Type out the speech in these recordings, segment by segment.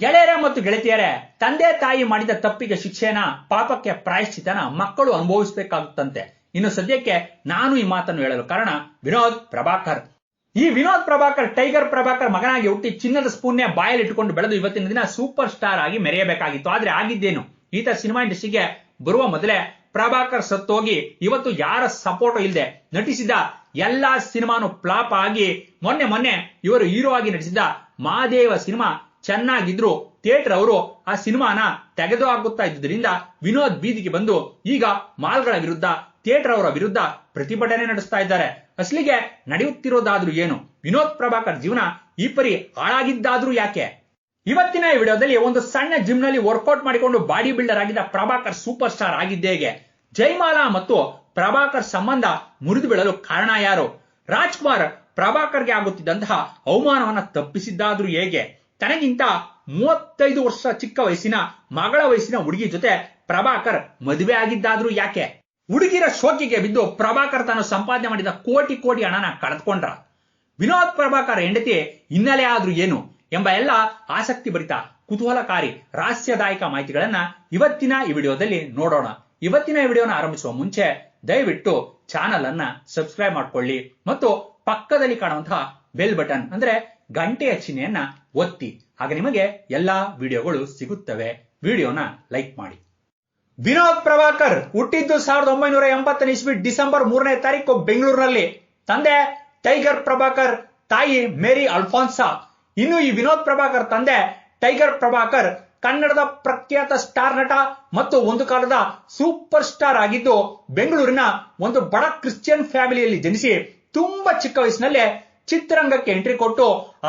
ಗೆಳೆಯರ ಮತ್ತು ಗೆಳತಿಯರೇ, ತಂದೆ ತಾಯಿ ಮಾಡಿದ ತಪ್ಪಿಗೆ ಶಿಕ್ಷೆನ ಪಾಪಕ್ಕೆ ಪ್ರಾಯಶ್ಚಿತನ ಮಕ್ಕಳು ಅನುಭವಿಸಬೇಕಾಗುತ್ತಂತೆ. ಇನ್ನು ಸದ್ಯಕ್ಕೆ ನಾನು ಈ ಮಾತನ್ನು ಹೇಳಲು ಕಾರಣ ವಿನೋದ್ ಪ್ರಭಾಕರ್. ಈ ವಿನೋದ್ ಪ್ರಭಾಕರ್, ಟೈಗರ್ ಪ್ರಭಾಕರ್ ಮಗನಾಗಿ ಹುಟ್ಟಿ ಚಿನ್ನದ ಸ್ಪೂನ್ನೇ ಬಾಯಲ್ಲಿ ಇಟ್ಟುಕೊಂಡು ಬೆಳೆದು ಇವತ್ತಿನ ದಿನ ಸೂಪರ್ ಸ್ಟಾರ್ ಆಗಿ ಮೆರೆಯಬೇಕಾಗಿತ್ತು. ಆದ್ರೆ ಆಗಿದ್ದೇನು? ಈತ ಸಿನಿಮಾ ಇಂಡಸ್ಟ್ರಿಗೆ ಬರುವ ಮೊದಲೇ ಪ್ರಭಾಕರ್ ಸತ್ತೋಗಿ ಇವತ್ತು ಯಾರ ಸಪೋರ್ಟ್ ಇಲ್ಲದೆ ನಟಿಸಿದ ಎಲ್ಲಾ ಸಿನಿಮಾನು ಫ್ಲಾಪ್ ಆಗಿ ಮೊನ್ನೆ ಮೊನ್ನೆ ಇವರು ಹೀರೋ ಆಗಿ ನಟಿಸಿದ ಮಹಾದೇವ ಸಿನಿಮಾ ಚೆನ್ನಾಗಿದ್ರು ಥಿಯೇಟರ್ ಅವರು ಆ ಸಿನಿಮಾನ ತೆಗೆದು ಹಾಕುತ್ತಾ ಇದ್ದುದರಿಂದ ವಿನೋದ್ ಬೀದಿಗೆ ಬಂದು ಈಗ ಮಾಲ್ಗಳ ವಿರುದ್ಧ, ಥಿಯೇಟರ್ ಅವರ ವಿರುದ್ಧ ಪ್ರತಿಭಟನೆ ನಡೆಸ್ತಾ ಇದ್ದಾರೆ. ಅಸಲಿಗೆ ನಡೆಯುತ್ತಿರೋದಾದ್ರೂ ಏನು? ವಿನೋದ್ ಪ್ರಭಾಕರ್ ಜೀವನ ಈ ಪರಿ ಹಾಳಾಗಿದ್ದಾದ್ರೂ ಯಾಕೆ? ಇವತ್ತಿನ ಈ ವಿಡಿಯೋದಲ್ಲಿ ಒಂದು ಸಣ್ಣ ಜಿಮ್ನಲ್ಲಿ ವರ್ಕೌಟ್ ಮಾಡಿಕೊಂಡು ಬಾಡಿ ಬಿಲ್ಡರ್ ಆಗಿದ್ದ ಪ್ರಭಾಕರ್ ಸೂಪರ್ ಸ್ಟಾರ್ ಆಗಿದ್ದೇ ಹೇಗೆ? ಜೈಮಾಲಾ ಮತ್ತು ಪ್ರಭಾಕರ್ ಸಂಬಂಧ ಮುರಿದು ಬೀಳಲು ಕಾರಣ ಯಾರು? ರಾಜ್ಕುಮಾರ್ ಪ್ರಭಾಕರ್ಗೆ ಆಗುತ್ತಿದ್ದಂತಹ ಅವಮಾನವನ್ನ ತಪ್ಪಿಸಿದ್ದಾದ್ರೂ ಹೇಗೆ? ತನಗಿಂತ ಮೂವತ್ತೈದು ವರ್ಷ ಚಿಕ್ಕ ವಯಸ್ಸಿನ ಮಗಳ ವಯಸ್ಸಿನ ಹುಡುಗಿ ಜೊತೆ ಪ್ರಭಾಕರ್ ಮದುವೆ ಆಗಿದ್ದಾದ್ರೂ ಯಾಕೆ? ಹುಡುಗಿರ ಶೋಕಿಗೆ ಬಿದ್ದು ಪ್ರಭಾಕರ್ ತಾನು ಸಂಪಾದನೆ ಮಾಡಿದ ಕೋಟಿ ಕೋಟಿ ಹಣನ ಕಳೆದುಕೊಂಡ್ರ. ವಿನೋದ್ ಪ್ರಭಾಕರ್ ಹೆಂಡತಿ ಹಿನ್ನೆಲೆ ಆದ್ರೂ ಏನು ಎಂಬ ಎಲ್ಲ ಆಸಕ್ತಿ ಭರಿತ, ಕುತೂಹಲಕಾರಿ, ರಹಸ್ಯದಾಯಕ ಮಾಹಿತಿಗಳನ್ನ ಇವತ್ತಿನ ಈ ವಿಡಿಯೋದಲ್ಲಿ ನೋಡೋಣ. ಇವತ್ತಿನ ಈ ವಿಡಿಯೋನ ಆರಂಭಿಸುವ ಮುಂಚೆ ದಯವಿಟ್ಟು ಚಾನಲ್ ಅನ್ನ ಸಬ್ಸ್ಕ್ರೈಬ್ ಮಾಡ್ಕೊಳ್ಳಿ ಮತ್ತು ಪಕ್ಕದಲ್ಲಿ ಕಾಣುವಂತಹ ಬೆಲ್ ಬಟನ್ ಅಂದ್ರೆ ಗಂಟೆಯ ಚಿಹ್ನೆಯನ್ನ ಒತ್ತಿ. ಆಗ ನಿಮಗೆ ಎಲ್ಲಾ ವಿಡಿಯೋಗಳು ಸಿಗುತ್ತವೆ. ವಿಡಿಯೋನ ಲೈಕ್ ಮಾಡಿ. ವಿನೋದ್ ಪ್ರಭಾಕರ್ ಹುಟ್ಟಿದ್ದು ಸಾವಿರದ ಒಂಬೈನೂರ ಎಂಬತ್ತನೇ ಇಸ್ವಿ ಡಿಸೆಂಬರ್ ಮೂರನೇ ತಾರೀಕು ಬೆಂಗಳೂರಿನಲ್ಲಿ. ತಂದೆ ಟೈಗರ್ ಪ್ರಭಾಕರ್, ತಾಯಿ ಮೇರಿ ಅಲ್ಫಾನ್ಸಾ. ಇನ್ನು ಈ ವಿನೋದ್ ಪ್ರಭಾಕರ್ ತಂದೆ ಟೈಗರ್ ಪ್ರಭಾಕರ್ ಕನ್ನಡದ ಪ್ರಖ್ಯಾತ ಸ್ಟಾರ್ ನಟ ಮತ್ತು ಒಂದು ಕಾಲದ ಸೂಪರ್ ಸ್ಟಾರ್ ಆಗಿದ್ದು, ಬೆಂಗಳೂರಿನ ಒಂದು ಬಡ ಕ್ರಿಶ್ಚಿಯನ್ ಫ್ಯಾಮಿಲಿಯಲ್ಲಿ ಜನಿಸಿ ತುಂಬಾ ಚಿಕ್ಕ ವಯಸ್ಸಿನಲ್ಲೇ ಚಿತ್ರರಂಗಕ್ಕೆ ಎಂಟ್ರಿ ಕೊಟ್ಟು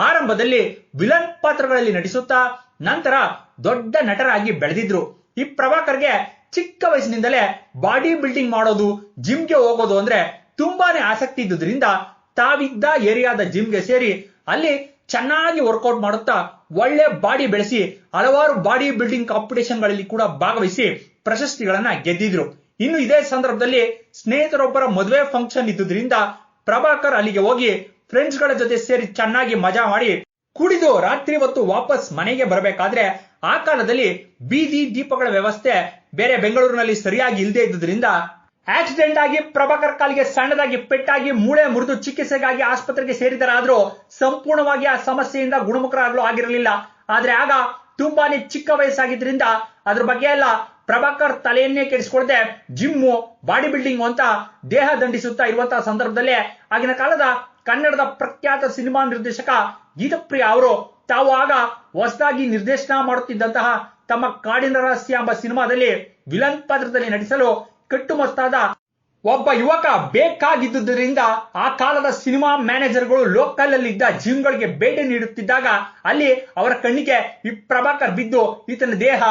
ಆರಂಭದಲ್ಲಿ ವಿಲನ್ ಪಾತ್ರಗಳಲ್ಲಿ ನಟಿಸುತ್ತಾ ನಂತರ ದೊಡ್ಡ ನಟರಾಗಿ ಬೆಳೆದಿದ್ರು. ಈ ಪ್ರಭಾಕರ್ಗೆ ಚಿಕ್ಕ ವಯಸ್ಸಿನಿಂದಲೇ ಬಾಡಿ ಬಿಲ್ಡಿಂಗ್ ಮಾಡೋದು, ಜಿಮ್ಗೆ ಹೋಗೋದು ಅಂದ್ರೆ ತುಂಬಾನೇ ಆಸಕ್ತಿ ಇದ್ದುದರಿಂದ ತಾವಿದ್ದ ಏರಿಯಾದ ಜಿಮ್ಗೆ ಸೇರಿ ಅಲ್ಲಿ ಚೆನ್ನಾಗಿ ವರ್ಕೌಟ್ ಮಾಡುತ್ತಾ ಒಳ್ಳೆ ಬಾಡಿ ಬೆಳೆಸಿ ಹಲವಾರು ಬಾಡಿ ಬಿಲ್ಡಿಂಗ್ ಕಾಂಪಿಟೇಷನ್ಗಳಲ್ಲಿ ಕೂಡ ಭಾಗವಹಿಸಿ ಪ್ರಶಸ್ತಿಗಳನ್ನ ಗೆದ್ದಿದ್ರು. ಇನ್ನು ಇದೇ ಸಂದರ್ಭದಲ್ಲಿ ಸ್ನೇಹಿತರೊಬ್ಬರ ಮದುವೆ ಫಂಕ್ಷನ್ ಇದ್ದುದರಿಂದ ಪ್ರಭಾಕರ್ ಅಲ್ಲಿಗೆ ಹೋಗಿ ಫ್ರೆಂಡ್ಸ್ಗಳ ಜೊತೆ ಸೇರಿ ಚೆನ್ನಾಗಿ ಮಜಾ ಮಾಡಿ ಕುಡಿದು ರಾತ್ರಿ ಹೊತ್ತು ವಾಪಸ್ ಮನೆಗೆ ಬರಬೇಕಾದ್ರೆ ಆ ಕಾಲದಲ್ಲಿ ಬೀದಿ ದೀಪಗಳ ವ್ಯವಸ್ಥೆ ಬೇರೆ ಬೆಂಗಳೂರಿನಲ್ಲಿ ಸರಿಯಾಗಿ ಇಲ್ಲದೆ ಇದ್ದುದರಿಂದ ಆಕ್ಸಿಡೆಂಟ್ ಆಗಿ ಪ್ರಭಾಕರ್ ಕಾಲಿಗೆ ಸಣ್ಣದಾಗಿ ಪೆಟ್ಟಾಗಿ ಮೂಳೆ ಮುರಿದು ಚಿಕಿತ್ಸೆಗಾಗಿ ಆಸ್ಪತ್ರೆಗೆ ಸೇರಿದರಾದ್ರೂ ಸಂಪೂರ್ಣವಾಗಿ ಆ ಸಮಸ್ಯೆಯಿಂದ ಗುಣಮುಖರಾಗಲು ಆಗಿರಲಿಲ್ಲ. ಆದ್ರೆ ಆಗ ತುಂಬಾನೇ ಚಿಕ್ಕ ವಯಸ್ಸಾಗಿದ್ರಿಂದ ಅದ್ರ ಬಗ್ಗೆ ಎಲ್ಲ ಪ್ರಭಾಕರ್ ತಲೆಯನ್ನೇ ಕೆಡಿಸಿಕೊಳ್ಳದೆ ಜಿಮ್ಮು, ಬಾಡಿ ಬಿಲ್ಡಿಂಗ್ ಅಂತ ದೇಹ ದಂಡಿಸುತ್ತಾ ಇರುವಂತಹ ಸಂದರ್ಭದಲ್ಲೇ ಆಗಿನ ಕಾಲದ ಕನ್ನಡದ ಪ್ರಖ್ಯಾತ ಸಿನಿಮಾ ನಿರ್ದೇಶಕ ಗೀತಪ್ರಿಯ ಅವರು ತಾವು ಆಗ ಹೊಸದಾಗಿ ನಿರ್ದೇಶನ ಮಾಡುತ್ತಿದ್ದಂತಹ ತಮ್ಮ ಕಾಡಿನ ರಹಸ್ಯ ಎಂಬ ಸಿನಿಮಾದಲ್ಲಿ ವಿಲನ್ ಪಾತ್ರದಲ್ಲಿ ನಟಿಸಲು ಕಟ್ಟುಮಸ್ತಾದ ಒಬ್ಬ ಯುವಕ ಬೇಕಾಗಿದ್ದುದರಿಂದ ಆ ಕಾಲದ ಸಿನಿಮಾ ಮ್ಯಾನೇಜರ್ಗಳು ಲೋಕಲ್ ಅಲ್ಲಿ ಇದ್ದ ಜಿಮ್ಗಳಿಗೆ ಭೇಟಿ ನೀಡುತ್ತಿದ್ದಾಗ ಅಲ್ಲಿ ಅವರ ಕಣ್ಣಿಗೆ ಈ ಪ್ರಭಾಕರ್ ಬಿದ್ದು, ಈತನ ದೇಹ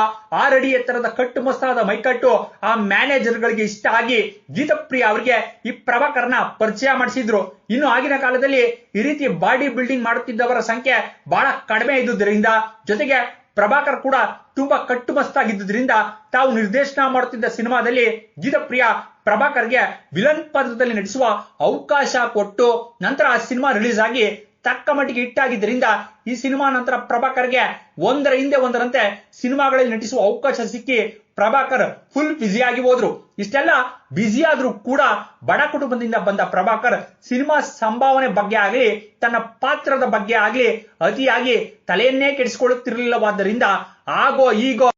ಆರಡಿ ಎತ್ತರದ ಕಟ್ಟುಮಸ್ತಾದ ಮೈಕಟ್ಟು ಆ ಮ್ಯಾನೇಜರ್ಗಳಿಗೆ ಇಷ್ಟ ಆಗಿ ಗೀತಪ್ರಿಯ ಅವರಿಗೆ ಈ ಪ್ರಭಾಕರ್ನ ಪರಿಚಯ ಮಾಡಿಸಿದ್ರು. ಇನ್ನು ಆಗಿನ ಕಾಲದಲ್ಲಿ ಈ ರೀತಿ ಬಾಡಿ ಬಿಲ್ಡಿಂಗ್ ಮಾಡುತ್ತಿದ್ದವರ ಸಂಖ್ಯೆ ಬಹಳ ಕಡಿಮೆ ಇದ್ದುದರಿಂದ, ಜೊತೆಗೆ ಪ್ರಭಾಕರ್ ಕೂಡ ತುಂಬಾ ಕಟ್ಟುಮಸ್ತಾಗಿದ್ದುದರಿಂದ ತಾವು ನಿರ್ದೇಶನ ಮಾಡುತ್ತಿದ್ದ ಸಿನಿಮಾದಲ್ಲಿ ಗೀತಪ್ರಿಯ ಪ್ರಭಾಕರ್ಗೆ ವಿಲನ್ ಪಾತ್ರದಲ್ಲಿ ನಟಿಸುವ ಅವಕಾಶ ಕೊಟ್ಟು ನಂತರ ಆ ಸಿನಿಮಾ ರಿಲೀಸ್ ಆಗಿ ತಕ್ಕ ಮಟ್ಟಿಗೆ ಹಿಟ್ಟಾಗಿದ್ದರಿಂದ ಈ ಸಿನಿಮಾ ನಂತರ ಪ್ರಭಾಕರ್ಗೆ ಒಂದರ ಹಿಂದೆ ಒಂದರಂತೆ ಸಿನಿಮಾಗಳಲ್ಲಿ ನಟಿಸುವ ಅವಕಾಶ ಸಿಕ್ಕಿ ಪ್ರಭಾಕರ್ ಫುಲ್ ಬ್ಯುಸಿಯಾಗಿ ಹೋದ್ರು. ಇಷ್ಟೆಲ್ಲ ಬ್ಯುಸಿ ಆದ್ರೂ ಕೂಡ ಬಡ ಕುಟುಂಬದಿಂದ ಬಂದ ಪ್ರಭಾಕರ್ ಸಿನಿಮಾ ಸಂಭಾವನೆ ಬಗ್ಗೆ ಆಗಲಿ, ತನ್ನ ಪಾತ್ರದ ಬಗ್ಗೆ ಆಗಲಿ, ಅತಿಯಾಗಿ ತಲೆಯನ್ನೇ ಕೆಡಿಸಿಕೊಳ್ಳುತ್ತಿರಲಿಲ್ಲವಾದ್ದರಿಂದ ಆಗೋ ಈಗೋ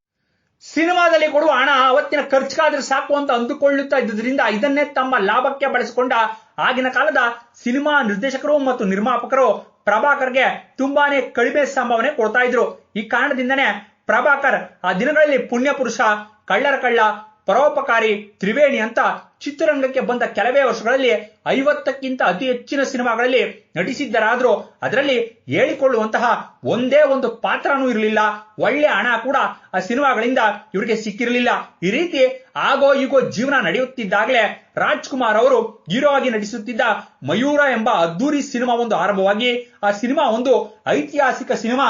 ಸಿನಿಮಾದಲ್ಲಿ ಕೊಡುವ ಹಣ ಅವತ್ತಿನ ಖರ್ಚಿಗಾದ್ರೆ ಸಾಕು ಅಂತ ಅಂದುಕೊಳ್ಳುತ್ತಾ ಇದ್ದುದರಿಂದ ಇದನ್ನೇ ತಮ್ಮ ಲಾಭಕ್ಕೆ ಬಳಸಿಕೊಂಡ ಆಗಿನ ಕಾಲದ ಸಿನಿಮಾ ನಿರ್ದೇಶಕರು ಮತ್ತು ನಿರ್ಮಾಪಕರು ಪ್ರಭಾಕರ್ಗೆ ತುಂಬಾನೇ ಕಡಿಮೆ ಸಂಭಾವನೆ ಕೊಡ್ತಾ ಇದ್ರು. ಈ ಕಾರಣದಿಂದನೇ ಪ್ರಭಾಕರ್ ಆ ದಿನಗಳಲ್ಲಿ ಪುಣ್ಯ ಪುರುಷ ಕಳ್ಳರ ಕಳ್ಳ ಪರೋಪಕಾರಿ ತ್ರಿವೇಣಿ ಅಂತ ಚಿತ್ರರಂಗಕ್ಕೆ ಬಂದ ಕೆಲವೇ ವರ್ಷಗಳಲ್ಲಿ ಐವತ್ತಕ್ಕಿಂತ ಅತಿ ಹೆಚ್ಚಿನ ಸಿನಿಮಾಗಳಲ್ಲಿ ನಟಿಸಿದ್ದರಾದರೂ ಅದರಲ್ಲಿ ಹೇಳಿಕೊಳ್ಳುವಂತಹ ಒಂದೇ ಒಂದು ಪಾತ್ರನೂ ಇರಲಿಲ್ಲ. ಒಳ್ಳೆ ಹಣ ಕೂಡ ಆ ಸಿನಿಮಾಗಳಿಂದ ಇವರಿಗೆ ಸಿಕ್ಕಿರಲಿಲ್ಲ. ಈ ರೀತಿ ಆಗೋ ಈಗೋ ಜೀವನ ನಡೆಯುತ್ತಿದ್ದಾಗಲೇ ರಾಜ್ಕುಮಾರ್ ಅವರು ಹೀರೋ ಆಗಿ ನಟಿಸುತ್ತಿದ್ದ ಮಯೂರ ಎಂಬ ಅದ್ದೂರಿ ಸಿನಿಮಾ ಒಂದು ಆರಂಭವಾಗಿ ಆ ಸಿನಿಮಾ ಒಂದು ಐತಿಹಾಸಿಕ ಸಿನಿಮಾ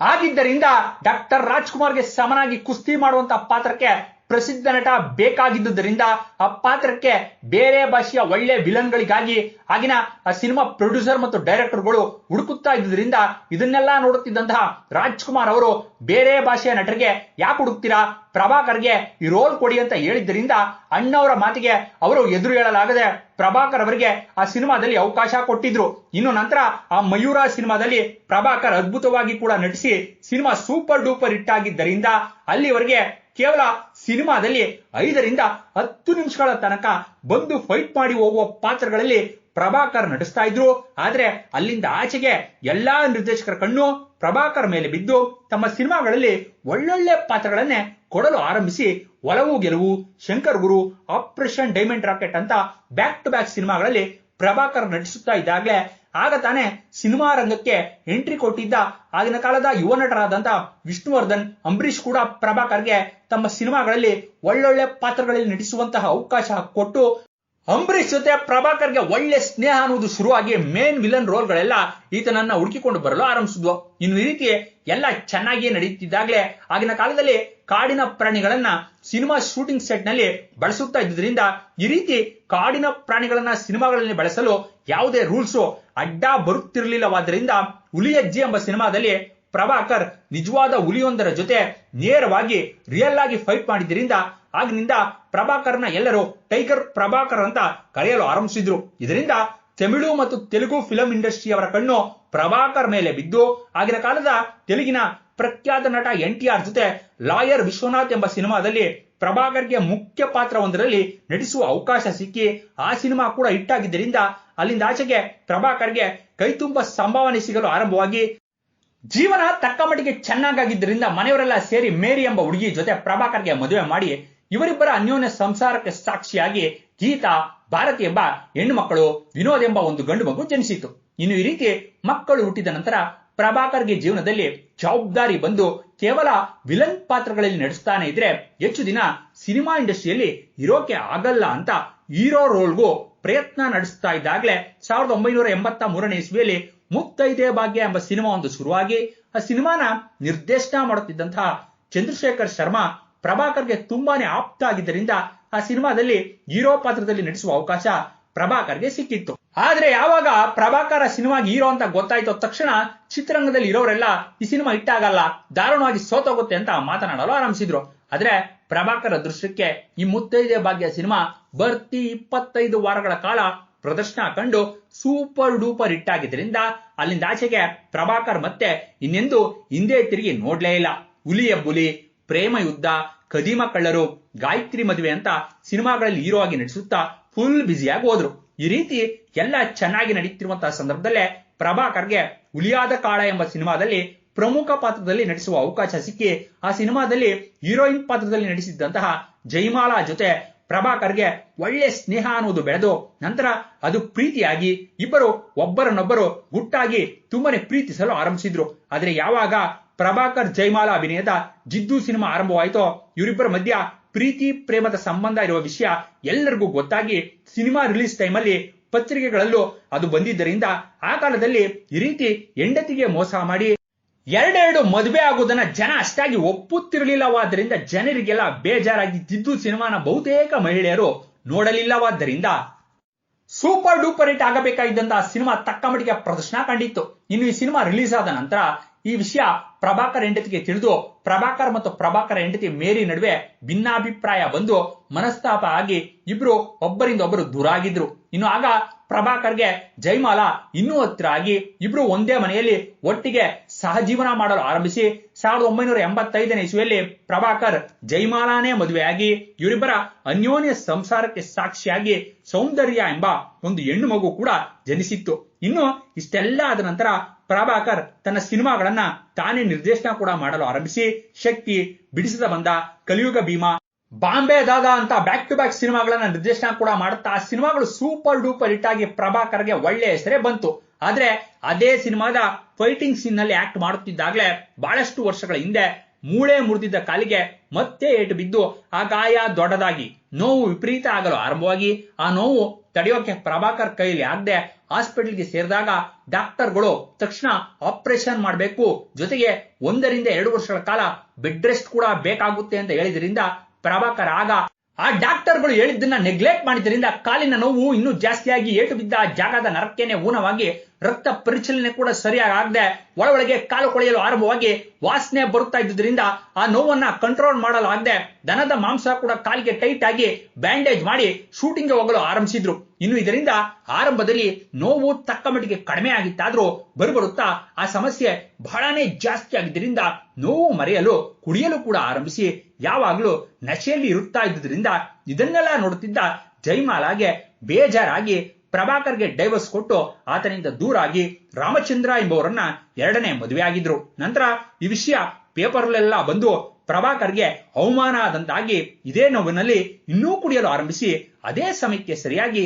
ಆಗಿದ್ದರಿಂದ ಡಾಕ್ಟರ್ ರಾಜ್ಕುಮಾರ್ಗೆ ಸಮನಾಗಿ ಕುಸ್ತಿ ಮಾಡುವಂತಹ ಪಾತ್ರಕ್ಕೆ ಪ್ರಸಿದ್ಧ ನಟ ಬೇಕಾಗಿದ್ದುದರಿಂದ ಆ ಪಾತ್ರಕ್ಕೆ ಬೇರೆ ಭಾಷೆಯ ಒಳ್ಳೆ ವಿಲನ್ಗಳಿಗಾಗಿ ಆಗಿನ ಆ ಸಿನಿಮಾ ಪ್ರೊಡ್ಯೂಸರ್ ಮತ್ತು ಡೈರೆಕ್ಟರ್ಗಳು ಹುಡುಕುತ್ತಾ ಇದ್ದುದರಿಂದ ಇದನ್ನೆಲ್ಲ ನೋಡುತ್ತಿದ್ದಂತಹ ರಾಜ್ಕುಮಾರ್ ಅವರು ಬೇರೆ ಭಾಷೆಯ ನಟರಿಗೆ ಯಾಕೆ ಹುಡುಕ್ತೀರಾ? ಪ್ರಭಾಕರ್ಗೆ ಈ ರೋಲ್ ಕೊಡಿ ಅಂತ ಹೇಳಿದ್ದರಿಂದ ಅಣ್ಣವರ ಮಾತಿಗೆ ಅವರು ಎದುರು ಹೇಳಲಾಗದೆ ಪ್ರಭಾಕರ್ ಅವರಿಗೆ ಆ ಸಿನಿಮಾದಲ್ಲಿ ಅವಕಾಶ ಕೊಟ್ಟಿದ್ರು. ಇನ್ನು ನಂತರ ಆ ಮಯೂರ ಸಿನಿಮಾದಲ್ಲಿ ಪ್ರಭಾಕರ್ ಅದ್ಭುತವಾಗಿ ಕೂಡ ನಟಿಸಿ ಸಿನಿಮಾ ಸೂಪರ್ ಡೂಪರ್ ಹಿಟ್ ಆಗಿದ್ದರಿಂದ ಅಲ್ಲಿವರೆಗೆ ಕೇವಲ ಸಿನಿಮಾದಲ್ಲಿ ಐದರಿಂದ ಹತ್ತು ನಿಮಿಷಗಳ ತನಕ ಬಂದು ಫೈಟ್ ಮಾಡಿ ಹೋಗುವ ಪಾತ್ರಗಳಲ್ಲಿ ಪ್ರಭಾಕರ್ ನಟಿಸ್ತಾ ಇದ್ರು. ಆದ್ರೆ ಅಲ್ಲಿಂದ ಆಚೆಗೆ ಎಲ್ಲಾ ನಿರ್ದೇಶಕರ ಕಣ್ಣು ಪ್ರಭಾಕರ್ ಮೇಲೆ ಬಿದ್ದು ತಮ್ಮ ಸಿನಿಮಾಗಳಲ್ಲಿ ಒಳ್ಳೊಳ್ಳೆ ಪಾತ್ರಗಳನ್ನೇ ಕೊಡಲು ಆರಂಭಿಸಿ Olavu Geluvu, Shankar Guru, operation diamond racket ಅಂತ ಬ್ಯಾಕ್ ಟು ಬ್ಯಾಕ್ ಸಿನಿಮಾಗಳಲ್ಲಿ ಪ್ರಭಾಕರ್ ನಟಿಸುತ್ತಾ ಇದ್ದಾಗಲೇ ಆಗ ತಾನೇ ಸಿನಿಮಾ ರಂಗಕ್ಕೆ ಎಂಟ್ರಿ ಕೊಟ್ಟಿದ್ದ ಆಗಿನ ಕಾಲದ ಯುವ ನಟರಾದಂತ ವಿಷ್ಣುವರ್ಧನ್ ಅಂಬರೀಶ್ ಕೂಡ ಪ್ರಭಾಕರ್ಗೆ ತಮ್ಮ ಸಿನಿಮಾಗಳಲ್ಲಿ ಒಳ್ಳೊಳ್ಳೆ ಪಾತ್ರಗಳಲ್ಲಿ ನಟಿಸುವಂತಹ ಅವಕಾಶ ಕೊಟ್ಟು ಅಂಬರೀಷ್ ಜೊತೆ ಪ್ರಭಾಕರ್ಗೆ ಒಳ್ಳೆ ಸ್ನೇಹ ಅನ್ನುವುದು ಶುರುವಾಗಿ ಮೇನ್ ವಿಲನ್ ರೋಲ್ಗಳೆಲ್ಲ ಈತನನ್ನ ಹುಡುಕಿಕೊಂಡು ಬರಲು ಆರಂಭಿಸಿದ್ವು. ಇನ್ನು ಈ ರೀತಿ ಎಲ್ಲ ಚೆನ್ನಾಗಿಯೇ ನಡೆಯುತ್ತಿದ್ದಾಗಲೇ ಆಗಿನ ಕಾಲದಲ್ಲಿ ಕಾಡಿನ ಪ್ರಾಣಿಗಳನ್ನ ಸಿನಿಮಾ ಶೂಟಿಂಗ್ ಸೆಟ್ನಲ್ಲಿ ಬಳಸುತ್ತಾ ಇದ್ದುದರಿಂದ ಈ ರೀತಿ ಕಾಡಿನ ಪ್ರಾಣಿಗಳನ್ನ ಸಿನಿಮಾಗಳಲ್ಲಿ ಬಳಸಲು ಯಾವುದೇ ರೂಲ್ಸ್ ಅಡ್ಡ ಬರುತ್ತಿರಲಿಲ್ಲವಾದ್ದರಿಂದ ಹುಲಿಯಜ್ಜಿ ಎಂಬ ಸಿನಿಮಾದಲ್ಲಿ ಪ್ರಭಾಕರ್ ನಿಜವಾದ ಹುಲಿಯೊಂದರ ಜೊತೆ ನೇರವಾಗಿ ರಿಯಲ್ ಆಗಿ ಫೈಟ್ ಮಾಡಿದ್ದರಿಂದ ಆಗಿನಿಂದ ಪ್ರಭಾಕರ್ನ ಎಲ್ಲರೂ ಟೈಗರ್ ಪ್ರಭಾಕರ್ ಅಂತ ಕರೆಯಲು ಆರಂಭಿಸಿದ್ರು. ಇದರಿಂದ ತಮಿಳು ಮತ್ತು ತೆಲುಗು ಫಿಲಂ ಇಂಡಸ್ಟ್ರಿಯವರ ಕಣ್ಣು ಪ್ರಭಾಕರ್ ಮೇಲೆ ಬಿದ್ದು, ಆಗಿನ ಕಾಲದ ತೆಲುಗಿನ ಪ್ರಖ್ಯಾತ ನಟ ಎನ್ ಟಿ ಆರ್ ಜೊತೆ ಲಾಯರ್ ವಿಶ್ವನಾಥ್ ಎಂಬ ಸಿನಿಮಾದಲ್ಲಿ ಪ್ರಭಾಕರ್ಗೆ ಮುಖ್ಯ ಪಾತ್ರವೊಂದರಲ್ಲಿ ನಟಿಸುವ ಅವಕಾಶ ಸಿಕ್ಕಿ, ಆ ಸಿನಿಮಾ ಕೂಡ ಹಿಟ್ಟಾಗಿದ್ದರಿಂದ ಅಲ್ಲಿಂದ ಆಚೆಗೆ ಪ್ರಭಾಕರ್ಗೆ ಕೈತುಂಬ ಸಂಭಾವನೆ ಸಿಗಲು ಆರಂಭವಾಗಿ ಜೀವನ ತಕ್ಕ ಮಟ್ಟಿಗೆ ಚೆನ್ನಾಗಾಗಿದ್ದರಿಂದ ಮನೆಯವರೆಲ್ಲ ಸೇರಿ ಮೇರಿ ಎಂಬ ಹುಡುಗಿ ಜೊತೆ ಪ್ರಭಾಕರ್ಗೆ ಮದುವೆ ಮಾಡಿ ಇವರಿಬ್ಬರ ಅನ್ಯೋನ್ಯ ಸಂಸಾರಕ್ಕೆ ಸಾಕ್ಷಿಯಾಗಿ ಗೀತಾ, ಭಾರತಿ ಎಂಬ ಹೆಣ್ಣು ಮಕ್ಕಳು ವಿನೋದ್ ಎಂಬ ಒಂದು ಗಂಡು ಮಗು ಜನಿಸಿತು. ಇನ್ನು ಈ ರೀತಿ ಮಕ್ಕಳು ಹುಟ್ಟಿದ ನಂತರ ಪ್ರಭಾಕರ್ಗೆ ಜೀವನದಲ್ಲಿ ಜವಾಬ್ದಾರಿ ಬಂದು ಕೇವಲ ವಿಲನ್ ಪಾತ್ರಗಳಲ್ಲಿ ನಡೆಸ್ತಾನೆ ಇದ್ರೆ ಹೆಚ್ಚು ದಿನ ಸಿನಿಮಾ ಇಂಡಸ್ಟ್ರಿಯಲ್ಲಿ ಇರೋಕೆ ಆಗಲ್ಲ ಅಂತ ಹೀರೋ ರೋಲ್ಗೂ ಪ್ರಯತ್ನ ನಡೆಸ್ತಾ ಇದ್ದಾಗಲೇ ಸಾವಿರದ ಒಂಬೈನೂರ ಎಂಬತ್ತ ಮೂರನೇ ಇಸ್ವಿಯಲ್ಲಿ ಮುತ್ತೈದೆ ಭಾಗ್ಯ ಎಂಬ ಸಿನಿಮಾ ಒಂದು ಶುರುವಾಗಿ ಆ ಸಿನಿಮಾನ ನಿರ್ದೇಶನ ಮಾಡುತ್ತಿದ್ದಂತಹ ಚಂದ್ರಶೇಖರ್ ಶರ್ಮಾ ಪ್ರಭಾಕರ್ಗೆ ತುಂಬಾನೇ ಆಪ್ತ ಆಗಿದ್ದರಿಂದ ಆ ಸಿನಿಮಾದಲ್ಲಿ ಹೀರೋ ಪಾತ್ರದಲ್ಲಿ ನಟಿಸುವ ಅವಕಾಶ ಪ್ರಭಾಕರ್ಗೆ ಸಿಕ್ಕಿತ್ತು. ಆದ್ರೆ ಯಾವಾಗ ಪ್ರಭಾಕರ ಸಿನಿಮಾಗೆ ಹೀರೋ ಅಂತ ಗೊತ್ತಾಯ್ತೋ ತಕ್ಷಣ ಚಿತ್ರರಂಗದಲ್ಲಿ ಇರೋರೆಲ್ಲ ಈ ಸಿನಿಮಾ ಇಟ್ಟಾಗಲ್ಲ ದಾರುಣವಾಗಿ ಸೋತೋಗುತ್ತೆ ಅಂತ ಮಾತನಾಡಲು ಆರಂಭಿಸಿದ್ರು. ಆದ್ರೆ ಪ್ರಭಾಕರ್ ದೃಶ್ಯಕ್ಕೆ ಈ ಮುತ್ತೈದೆ ಭಾಗ್ಯ ಸಿನಿಮಾ ಬರ್ತಿ ಇಪ್ಪತ್ತೈದು ವಾರಗಳ ಕಾಲ ಪ್ರದರ್ಶನ ಕಂಡು ಸೂಪರ್ ಡೂಪರ್ ಹಿಟ್ ಆಗಿದ್ದರಿಂದ ಅಲ್ಲಿಂದ ಆಚೆಗೆ ಪ್ರಭಾಕರ್ ಮತ್ತೆ ಇನ್ನೆಂದು ಹಿಂದೆ ತಿರುಗಿ ನೋಡ್ಲೇ ಇಲ್ಲ. ಹುಲಿಯ ಬುಲಿ ಪ್ರೇಮ ಯುದ್ಧ ಕದೀಮ ಕಳ್ಳರು, ಗಾಯತ್ರಿ ಮದುವೆ ಅಂತ ಸಿನಿಮಾಗಳಲ್ಲಿ ಹೀರೋ ಆಗಿ ನಟಿಸುತ್ತಾ ಫುಲ್ ಬ್ಯುಸಿಯಾಗಿ ಹೋದ್ರು. ಈ ರೀತಿ ಎಲ್ಲ ಚೆನ್ನಾಗಿ ನಡೀತಿರುವಂತಹ ಸಂದರ್ಭದಲ್ಲೇ ಪ್ರಭಾಕರ್ಗೆ ಹುಲಿಯಾದ ಕಾಳ ಎಂಬ ಸಿನಿಮಾದಲ್ಲಿ ಪ್ರಮುಖ ಪಾತ್ರದಲ್ಲಿ ನಟಿಸುವ ಅವಕಾಶ ಸಿಕ್ಕಿ ಆ ಸಿನಿಮಾದಲ್ಲಿ ಹೀರೋಯಿನ್ ಪಾತ್ರದಲ್ಲಿ ನಟಿಸಿದ್ದಂತಹ ಜೈಮಾಲಾ ಜೊತೆ ಪ್ರಭಾಕರ್ಗೆ ಒಳ್ಳೆ ಸ್ನೇಹ ಅನ್ನುವುದು ಬೆಳೆದು ನಂತರ ಅದು ಪ್ರೀತಿಯಾಗಿ ಇಬ್ಬರು ಒಬ್ಬರನ್ನೊಬ್ಬರು ಗುಟ್ಟಾಗಿ ತುಂಬಾನೇ ಪ್ರೀತಿಸಲು ಆರಂಭಿಸಿದ್ರು. ಆದ್ರೆ ಯಾವಾಗ ಪ್ರಭಾಕರ್ ಜೈಮಾಲಾ ಅಭಿನಯದ ಜಿದ್ದು ಸಿನಿಮಾ ಆರಂಭವಾಯಿತೋ, ಇವರಿಬ್ಬರ ಮಧ್ಯ ಪ್ರೀತಿ, ಪ್ರೇಮದ ಸಂಬಂಧ ಇರುವ ವಿಷಯ ಎಲ್ಲರಿಗೂ ಗೊತ್ತಾಗಿ ಸಿನಿಮಾ ರಿಲೀಸ್ ಟೈಮಲ್ಲಿ ಪತ್ರಿಕೆಗಳಲ್ಲೂ ಅದು ಬಂದಿದ್ದರಿಂದ ಆ ಕಾಲದಲ್ಲಿ ಈ ರೀತಿ ಹೆಂಡತಿಗೆ ಮೋಸ ಮಾಡಿ ಎರಡೆರಡು ಮದುವೆ ಆಗೋದನ್ನ ಜನ ಅಷ್ಟಾಗಿ ಒಪ್ಪುತ್ತಿರಲಿಲ್ಲವಾದ್ದರಿಂದ ಜನರಿಗೆಲ್ಲ ಬೇಜಾರಾಗಿ ಸಿನಿಮಾನ ಬಹುತೇಕ ಮಹಿಳೆಯರು ನೋಡಲಿಲ್ಲವಾದ್ದರಿಂದ ಸೂಪರ್ ಡೂಪರ್ ಹಿಟ್ ಆಗಬೇಕಾಗಿದ್ದಂತಹ ಸಿನಿಮಾ ತಕ್ಕ ಮಟ್ಟಿಗೆ ಪ್ರದರ್ಶನ ಕಂಡಿತ್ತು. ಇನ್ನು ಈ ಸಿನಿಮಾ ರಿಲೀಸ್ ಆದ ನಂತರ ಈ ವಿಷಯ ಪ್ರಭಾಕರ್ ಹೆಂಡತಿಗೆ ತಿಳಿದು ಪ್ರಭಾಕರ್ ಮತ್ತು ಪ್ರಭಾಕರ್ ಹೆಂಡತಿ ಮೇರಿ ನಡುವೆ ಭಿನ್ನಾಭಿಪ್ರಾಯ ಬಂದು ಮನಸ್ತಾಪ ಆಗಿ ಇಬ್ರು ಒಬ್ಬರಿಂದ ಒಬ್ಬರು ದೂರ ಆಗಿದ್ರು ಇನ್ನು ಆಗ ಪ್ರಭಾಕರ್ಗೆ ಜೈಮಾಲಾ ಇನ್ನೂ ಹತ್ತಿರ ಆಗಿ ಇಬ್ರು ಒಂದೇ ಮನೆಯಲ್ಲಿ ಒಟ್ಟಿಗೆ ಸಹಜೀವನ ಮಾಡಲು ಆರಂಭಿಸಿ ಸಾವಿರದ ಒಂಬೈನೂರ ಎಂಬತ್ತೈದನೇ ಇಸುವೆಯಲ್ಲಿ ಪ್ರಭಾಕರ್ ಜೈಮಾಲಾನೇ ಮದುವೆಯಾಗಿ ಇವರಿಬ್ಬರ ಅನ್ಯೋನ್ಯ ಸಂಸಾರಕ್ಕೆ ಸಾಕ್ಷಿಯಾಗಿ ಸೌಂದರ್ಯ ಎಂಬ ಒಂದು ಹೆಣ್ಣು ಮಗು ಕೂಡ ಜನಿಸಿತ್ತು. ಇನ್ನು ಇಷ್ಟೆಲ್ಲ ಆದ ನಂತರ ಪ್ರಭಾಕರ್ ತನ್ನ ಸಿನಿಮಾಗಳನ್ನ ತಾನೇ ನಿರ್ದೇಶನ ಕೂಡ ಮಾಡಲು ಆರಂಭಿಸಿ ಶಕ್ತಿ ಬಿಡಿಸಿದ ಬಂದ ಕಲಿಯುಗ ಭೀಮಾ ಬಾಂಬೆ ದಾದಾ ಅಂತ ಬ್ಯಾಕ್ ಟು ಬ್ಯಾಕ್ ಸಿನಿಮಾಗಳನ್ನ ನಿರ್ದೇಶನ ಕೂಡ ಮಾಡುತ್ತಾ ಆ ಸಿನಿಮಾಗಳು ಸೂಪರ್ ಡೂಪರ್ ಹಿಟ್ ಆಗಿ ಪ್ರಭಾಕರ್ಗೆ ಒಳ್ಳೆ ಹೆಸರೇ ಬಂತು. ಆದ್ರೆ ಅದೇ ಸಿನಿಮಾದ ಫೈಟಿಂಗ್ ಸೀನ್ನಲ್ಲಿ ಆಕ್ಟ್ ಮಾಡುತ್ತಿದ್ದಾಗಲೇ ಬಹಳಷ್ಟು ವರ್ಷಗಳ ಹಿಂದೆ ಮೂಳೆ ಮುರಿದಿದ್ದ ಕಾಲಿಗೆ ಮತ್ತೆ ಏಟು ಬಿದ್ದು ಆ ಗಾಯ ದೊಡ್ಡದಾಗಿ, ನೋವು ವಿಪರೀತ ಆಗಲು ಆರಂಭವಾಗಿ ಆ ನೋವು ತಡೆಯೋಕೆ ಪ್ರಭಾಕರ್ ಕೈಲಿ ಆಗದೆ ಹಾಸ್ಪಿಟಲ್ಗೆ ಸೇರಿದಾಗ ಡಾಕ್ಟರ್ಗಳು ತಕ್ಷಣ ಆಪರೇಷನ್ ಮಾಡಬೇಕು. ಜೊತೆಗೆ ಒಂದರಿಂದ ಎರಡು ವರ್ಷಗಳ ಕಾಲ ಬೆಡ್ ರೆಸ್ಟ್ ಕೂಡ ಬೇಕಾಗುತ್ತೆ ಅಂತ ಹೇಳಿದ್ರಿಂದ ಪ್ರಭಾಕರ್ ಆಗ ಆ ಡಾಕ್ಟರ್ಗಳು ಹೇಳಿದ್ದನ್ನ ನೆಗ್ಲೆಕ್ಟ್ ಮಾಡಿದ್ರಿಂದ ಕಾಲಿನ ನೋವು ಇನ್ನೂ ಜಾಸ್ತಿಯಾಗಿ ಏಟು ಬಿದ್ದ ಜಾಗದ ನರಕ್ಕೇನೆ ಊನವಾಗಿ ರಕ್ತ ಪರಿಚಲನೆ ಕೂಡ ಸರಿಯಾಗಿ ಆಗದೆ ಒಳೊಳಗೆ ಕಾಲು ಕೊಳೆಯಲು ಆರಂಭವಾಗಿ ವಾಸನೆ ಬರುತ್ತಾ ಇದ್ದುದರಿಂದ ಆ ನೋವನ್ನ ಕಂಟ್ರೋಲ್ ಮಾಡಲು ಆಗದೆ ದನದ ಮಾಂಸ ಕೂಡ ಕಾಲಿಗೆ ಟೈಟ್ ಆಗಿ ಬ್ಯಾಂಡೇಜ್ ಮಾಡಿ ಶೂಟಿಂಗ್ಗೆ ಹೋಗಲು ಆರಂಭಿಸಿದ್ರು. ಇನ್ನು ಇದರಿಂದ ಆರಂಭದಲ್ಲಿ ನೋವು ತಕ್ಕ ಮಟ್ಟಿಗೆ ಕಡಿಮೆ ಆಗಿತ್ತಾದ್ರೂ ಬರುಬರುತ್ತಾ ಆ ಸಮಸ್ಯೆ ಬಹಳನೇ ಜಾಸ್ತಿ ಆಗಿದ್ದರಿಂದ ನೋವು ಮರೆಯಲು, ಕುಡಿಯಲು ಕೂಡ ಆರಂಭಿಸಿ ಯಾವಾಗಲೂ ನಶೆಯಲ್ಲಿ ಇರುತ್ತಾ ಇದ್ದುದರಿಂದ ಇದನ್ನೆಲ್ಲ ನೋಡುತ್ತಿದ್ದ ಜೈಮಾಲಾಗೆ ಬೇಜಾರಾಗಿ ಪ್ರಭಾಕರ್ಗೆ ಡೈವರ್ಸ್ ಕೊಟ್ಟು ಆತನಿಂದ ದೂರಾಗಿ ರಾಮಚಂದ್ರ ಎಂಬುವರನ್ನ ಎರಡನೇ ಮದುವೆಯಾಗಿದ್ರು. ನಂತರ ಈ ವಿಷಯ ಪೇಪರ್ಲೆಲ್ಲ ಬಂದು ಪ್ರಭಾಕರ್ಗೆ ಅವಮಾನ ಆದಂತಾಗಿ ಇದೇ ನೋವಿನಲ್ಲಿ ಇನ್ನೂ ಕುಡಿಯಲು ಆರಂಭಿಸಿ, ಅದೇ ಸಮಯಕ್ಕೆ ಸರಿಯಾಗಿ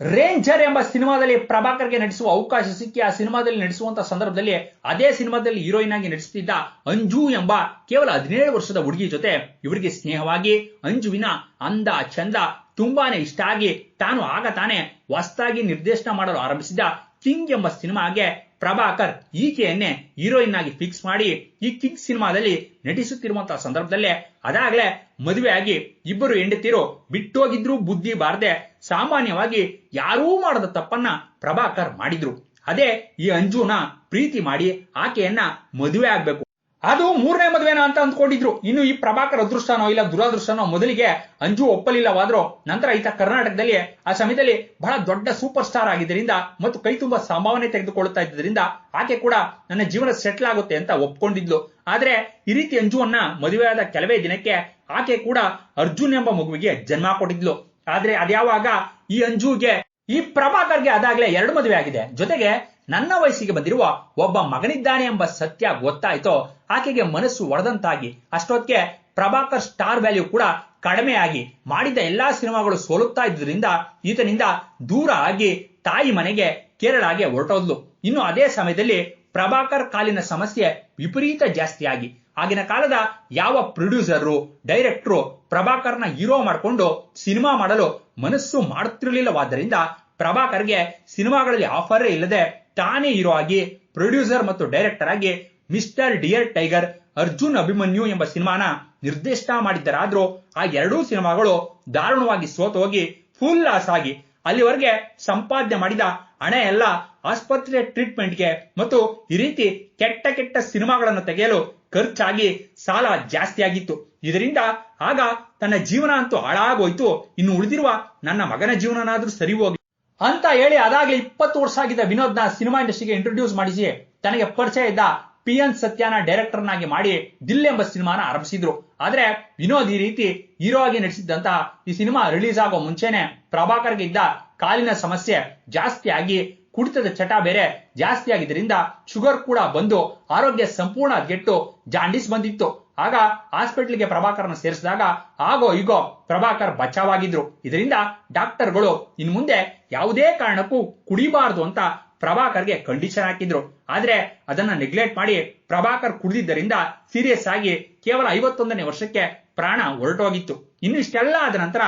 ರೇಂಜರ್ ಎಂಬ ಸಿನಿಮಾದಲ್ಲಿ ಪ್ರಭಾಕರ್ಗೆ ನಟಿಸುವ ಅವಕಾಶ ಸಿಕ್ಕಿ ಆ ಸಿನಿಮಾದಲ್ಲಿ ನಟಿಸುವಂತ ಸಂದರ್ಭದಲ್ಲಿ ಅದೇ ಸಿನಿಮಾದಲ್ಲಿ ಹೀರೋಯಿನ್ ಆಗಿ ನಟಿಸುತ್ತಿದ್ದ ಅಂಜು ಎಂಬ ಕೇವಲ ಹದಿನೇಳು ವರ್ಷದ ಹುಡುಗಿ ಜೊತೆ ಇವರಿಗೆ ಸ್ನೇಹವಾಗಿ ಅಂಜುವಿನ ಅಂದ, ಚಂದ ತುಂಬಾನೇ ಇಷ್ಟ ಆಗಿ ತಾನು ಆಗ ತಾನೇ ಹೊಸ್ತಾಗಿ ನಿರ್ದೇಶನ ಮಾಡಲು ಆರಂಭಿಸಿದ ಕಿಂಗ್ ಎಂಬ ಸಿನಿಮಾಗೆ ಪ್ರಭಾಕರ್ ಈಕೆಯನ್ನೇ ಹೀರೋಯಿನ್ ಆಗಿ ಫಿಕ್ಸ್ ಮಾಡಿ ಈ ಕಿಂಗ್ ಸಿನಿಮಾದಲ್ಲಿ ನಟಿಸುತ್ತಿರುವಂತಹ ಸಂದರ್ಭದಲ್ಲೇ ಅದಾಗಲೇ ಮದುವೆಯಾಗಿ ಇಬ್ಬರು ಹೆಂಡತಿರು ಬಿಟ್ಟೋಗಿದ್ರು ಬುದ್ಧಿ ಬಾರದೆ ಸಾಮಾನ್ಯವಾಗಿ ಯಾರೂ ಮಾಡದ ತಪ್ಪನ್ನ ಪ್ರಭಾಕರ್ ಮಾಡಿದ್ರು. ಅದೇ ಈ ಅಂಜುನ ಪ್ರೀತಿ ಮಾಡಿ ಆಕೆಯನ್ನ ಮದುವೆ ಆಗ್ಬೇಕು. ಅದು ಮೂರನೇ ಮದುವೆನ ಅಂತ ಅಂದ್ಕೊಂಡಿದ್ರು. ಇನ್ನು ಈ ಪ್ರಭಾಕರ್ ಅದೃಷ್ಟನೋ ಇಲ್ಲ ದುರಾದೃಷ್ಟನೋ ಮೊದಲಿಗೆ ಅಂಜು ಒಪ್ಪಲಿಲ್ಲವಾದ್ರೂ ನಂತರ ಈತ ಕರ್ನಾಟಕದಲ್ಲಿ ಆ ಸಮಯದಲ್ಲಿ ಬಹಳ ದೊಡ್ಡ ಸೂಪರ್ ಸ್ಟಾರ್ ಆಗಿದ್ದರಿಂದ ಮತ್ತು ಕೈ ತುಂಬಾ ಸಂಭಾವನೆ ತೆಗೆದುಕೊಳ್ತಾ ಇದ್ದರಿಂದ ಆಕೆ ಕೂಡ ನನ್ನ ಜೀವನ ಸೆಟ್ಲ್ ಆಗುತ್ತೆ ಅಂತ ಒಪ್ಕೊಂಡಿದ್ಲು. ಆದ್ರೆ ಈ ರೀತಿ ಅಂಜುವನ್ನ ಮದುವೆಯಾದ ಕೆಲವೇ ದಿನಕ್ಕೆ ಆಕೆ ಕೂಡ ಅರ್ಜುನ್ ಎಂಬ ಮಗುವಿಗೆ ಜನ್ಮ ಕೊಟ್ಟಿದ್ಲು. ಆದ್ರೆ ಅದ್ಯಾವಾಗ ಈ ಅಂಜುಗೆ ಈ ಪ್ರಭಾಕರ್ಗೆ ಅದಾಗ್ಲೇ ಎರಡು ಮದುವೆ ಆಗಿದೆ. ಜೊತೆಗೆ ನನ್ನ ವಯಸ್ಸಿಗೆ ಬಂದಿರುವ ಒಬ್ಬ ಮಗನಿದ್ದಾನೆ ಎಂಬ ಸತ್ಯ ಗೊತ್ತಾಯ್ತೋ, ಆಕೆಗೆ ಮನಸ್ಸು ಒಡೆದಂತಾಗಿ, ಅಷ್ಟೊತ್ತಿಗೆ ಪ್ರಭಾಕರ್ ಸ್ಟಾರ್ ವ್ಯಾಲ್ಯೂ ಕೂಡ ಕಡಿಮೆಯಾಗಿ ಮಾಡಿದ ಎಲ್ಲಾ ಸಿನಿಮಾಗಳು ಸೋಲುತ್ತಾ ಇದ್ದುದರಿಂದ ಈತನಿಂದ ದೂರ ಆಗಿ ತಾಯಿ ಮನೆಗೆ ಕೇರಳಾಗೆ ಹೊರಟೋದ್ಲು. ಇನ್ನು ಅದೇ ಸಮಯದಲ್ಲಿ ಪ್ರಭಾಕರ್ ಕಾಲಿನ ಸಮಸ್ಯೆ ವಿಪರೀತ ಜಾಸ್ತಿಯಾಗಿ, ಆಗಿನ ಕಾಲದ ಯಾವ ಪ್ರೊಡ್ಯೂಸರ್, ಡೈರೆಕ್ಟ್ರು ಪ್ರಭಾಕರ್ನ ಹೀರೋ ಮಾಡಿಕೊಂಡು ಸಿನಿಮಾ ಮಾಡಲು ಮನಸ್ಸು ಮಾಡುತ್ತಿರಲಿಲ್ಲವಾದ್ದರಿಂದ ಪ್ರಭಾಕರ್ಗೆ ಸಿನಿಮಾಗಳಲ್ಲಿ ಆಫರೇ ಇಲ್ಲದೆ ತಾನೇ ಹೀರೋ ಆಗಿ ಪ್ರೊಡ್ಯೂಸರ್ ಮತ್ತು ಡೈರೆಕ್ಟರ್ ಆಗಿ mister dear tiger Arjun Abhimanyu ಎಂಬ ಸಿನಿಮಾನ ನಿರ್ದೇಶನ ಮಾಡಿದ್ದರಾದ್ರೂ ಆ ಎರಡೂ ಸಿನಿಮಾಗಳು ದಾರುಣವಾಗಿ ಸೋತು ಹೋಗಿ ಫುಲ್ ಲಾಸ್ ಆಗಿ ಅಲ್ಲಿವರೆಗೆ ಸಂಪಾದನೆ ಮಾಡಿದ ಹಣ ಎಲ್ಲ ಆಸ್ಪತ್ರೆ ಟ್ರೀಟ್ಮೆಂಟ್ಗೆ ಮತ್ತು ಈ ರೀತಿ ಕೆಟ್ಟ ಕೆಟ್ಟ ಸಿನಿಮಾಗಳನ್ನು ತೆಗೆಯಲು ಖರ್ಚಾಗಿ ಸಾಲ ಜಾಸ್ತಿ ಆಗಿತ್ತು. ಇದರಿಂದ ಆಗ ತನ್ನ ಜೀವನ ಅಂತೂ ಹಾಳಾಗೋಯ್ತು. ಇನ್ನು ಉಳಿದಿರುವ ನನ್ನ ಮಗನ ಜೀವನನಾದ್ರೂ ಸರಿ ಹೋಗಿ ಅಂತ ಹೇಳಿ ಅದಾಗಲೇ ಇಪ್ಪತ್ತು ವರ್ಷ ಆಗಿದ್ದ ವಿನೋದ್ನ ಸಿನಿಮಾ ಇಂಡಸ್ಟ್ರಿಗೆ ಇಂಟ್ರೊಡ್ಯೂಸ್ ಮಾಡಿಸಿ, ತನಗೆ ಪರಿಚಯ ಇದ್ದ ಪಿ ಎನ್ ಸತ್ಯನ ಡೈರೆಕ್ಟರ್ನಾಗಿ ಮಾಡಿ ದಿಲ್ ಎಂಬ ಸಿನಿಮಾನ ಆರಂಭಿಸಿದ್ರು. ಆದ್ರೆ ವಿನೋದ್ ಈ ರೀತಿ ಹೀರೋ ಆಗಿ ನಟಿಸಿದ್ದಂತಹ ಈ ಸಿನಿಮಾ ರಿಲೀಸ್ ಆಗೋ ಮುಂಚೆನೆ ಪ್ರಭಾಕರ್ಗೆ ಇದ್ದ ಕಾಲಿನ ಸಮಸ್ಯೆ ಜಾಸ್ತಿ ಆಗಿ, ಕುಡಿತದ ಚಟ ಬೇರೆ ಜಾಸ್ತಿ ಆಗಿದ್ದರಿಂದ ಶುಗರ್ ಕೂಡ ಬಂದು ಆರೋಗ್ಯ ಸಂಪೂರ್ಣ ಗೆಟ್ಟು ಜಾಂಡಿಸ್ ಬಂದಿತ್ತು. ಆಗ ಹಾಸ್ಪಿಟ್ಲ್ಗೆ ಪ್ರಭಾಕರ್ನ ಸೇರಿಸಿದಾಗ, ಆಗೋ, ಈಗೋ, ಪ್ರಭಾಕರ್ ಬಚಾವಾಗಿದ್ರು. ಇದರಿಂದ ಡಾಕ್ಟರ್ಗಳು ಇನ್ ಮುಂದೆ ಯಾವುದೇ ಕಾರಣಕ್ಕೂ ಕುಡಿಬಾರದು ಅಂತ ಪ್ರಭಾಕರ್ಗೆ ಕಂಡೀಷನ್ ಹಾಕಿದ್ರು. ಆದ್ರೆ ಅದನ್ನ ನೆಗ್ಲೆಕ್ಟ್ ಮಾಡಿ ಪ್ರಭಾಕರ್ ಕುಡಿದಿದ್ದರಿಂದ ಸೀರಿಯಸ್ ಆಗಿ ಕೇವಲ ಐವತ್ತೊಂದನೇ ವರ್ಷಕ್ಕೆ ಪ್ರಾಣ ಹೊರಟೋಗಿತ್ತು. ಇನ್ನು ಇಷ್ಟೆಲ್ಲ ಆದ ನಂತರ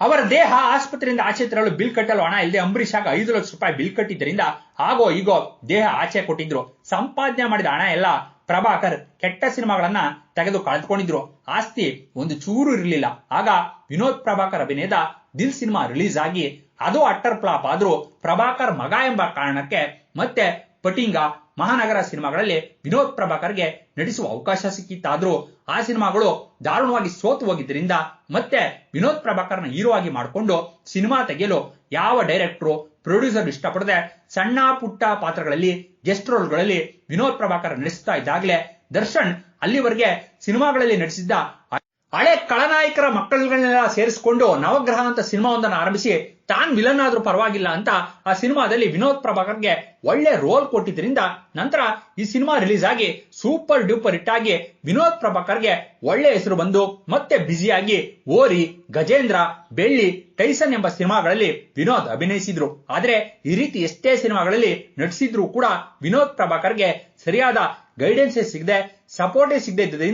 ಅವರ ದೇಹ ಆಸ್ಪತ್ರೆಯಿಂದ ಆಚೆ ತರಲು ಬಿಲ್ ಕಟ್ಟಲು ಹಣ ಇಲ್ಲದೆ ಅಂಬರೀಷ್ ಆಗ ಐದು ಲಕ್ಷ ರೂಪಾಯಿ ಬಿಲ್ ಕಟ್ಟಿದ್ದರಿಂದ, ಆಗೋ, ಈಗೋ, ದೇಹ ಆಚೆ ಕೊಟ್ಟಿದ್ರು. ಸಂಪಾದನೆ ಮಾಡಿದ ಹಣ ಎಲ್ಲ ಪ್ರಭಾಕರ್ ಕೆಟ್ಟ ಸಿನಿಮಾಗಳನ್ನ ತೆಗೆದು ಕಳೆದುಕೊಂಡಿದ್ರು. ಆಸ್ತಿ ಒಂದು ಚೂರು ಇರಲಿಲ್ಲ. ಆಗ ವಿನೋದ್ ಪ್ರಭಾಕರ್ ಅಭಿನಯದ ದಿಲ್ ಸಿನಿಮಾ ರಿಲೀಸ್ ಆಗಿ ಅದು ಅಟ್ಟರ್ ಫ್ಲಾಪ್ ಆದ್ರೂ ಪ್ರಭಾಕರ್ ಮಗ ಎಂಬ ಕಾರಣಕ್ಕೆ ಮತ್ತೆ ಪಟಿಂಗ ಮಹಾನಗರ ಸಿನಿಮಾಗಳಲ್ಲಿ ವಿನೋದ್ ಪ್ರಭಾಕರ್ಗೆ ನಟಿಸುವ ಅವಕಾಶ ಸಿಕ್ಕಿತ್ತಾದ್ರೂ ಆ ಸಿನಿಮಾಗಳು ದಾರುಣವಾಗಿ ಸೋತು ಹೋಗಿದ್ದರಿಂದ ಮತ್ತೆ ವಿನೋದ್ ಪ್ರಭಾಕರ್ನ ಹೀರೋ ಆಗಿ ಮಾಡಿಕೊಂಡು ಸಿನಿಮಾ ತೆಗೆಯಲು ಯಾವ ಡೈರೆಕ್ಟ್ರು ಪ್ರೊಡ್ಯೂಸರ್ ಇಷ್ಟಪಡದೆ ಸಣ್ಣ ಪುಟ್ಟ ಪಾತ್ರಗಳಲ್ಲಿ ಗೆಸ್ಟ್ ರೋಲ್ಗಳಲ್ಲಿ ವಿನೋದ್ ಪ್ರಭಾಕರ್ ನಟಿಸ್ತಾ ಇದ್ದಾಗಲೇ ದರ್ಶನ್ ಅಲ್ಲಿವರೆಗೆ ಸಿನಿಮಾಗಳಲ್ಲಿ ನಟಿಸಿದ್ದ ಹಳೆ ಕಳನಾಯಕರ ಮಕ್ಕಳುಗಳನ್ನೆಲ್ಲ ಸೇರಿಸಿಕೊಂಡು ನವಗ್ರಹ ಅಂತ ಸಿನಿಮಾವೊಂದನ್ನು ಆರಂಭಿಸಿ ತಾನ್ ವಿಲನ್ ಆದ್ರೂ ಪರವಾಗಿಲ್ಲ ಅಂತ ಆ ಸಿನಿಮಾದಲ್ಲಿ ವಿನೋದ್ ಪ್ರಭಾಕರ್ಗೆ ಒಳ್ಳೆ ರೋಲ್ ಕೊಟ್ಟಿದ್ರಿಂದ ನಂತರ ಈ ಸಿನಿಮಾ ರಿಲೀಸ್ ಆಗಿ ಸೂಪರ್ ಡೂಪರ್ ಹಿಟ್ ಆಗಿ ವಿನೋದ್ ಪ್ರಭಾಕರ್ಗೆ ಒಳ್ಳೆ ಹೆಸರು ಬಂದು ಮತ್ತೆ ಬ್ಯುಸಿಯಾಗಿ ಓರಿ, ಗಜೇಂದ್ರ, ಬೆಳ್ಳಿ, ಟೈಸನ್ ಎಂಬ ಸಿನಿಮಾಗಳಲ್ಲಿ ವಿನೋದ್ ಅಭಿನಯಿಸಿದ್ರು. ಆದ್ರೆ ಈ ರೀತಿ ಎಷ್ಟೇ ಸಿನಿಮಾಗಳಲ್ಲಿ ನಟಿಸಿದ್ರು ಕೂಡ ವಿನೋದ್ ಪ್ರಭಾಕರ್ಗೆ ಸರಿಯಾದ ಗೈಡೆನ್ಸೇ ಸಿಗದೆ ಸಪೋರ್ಟೇ ಸಿಗದೇ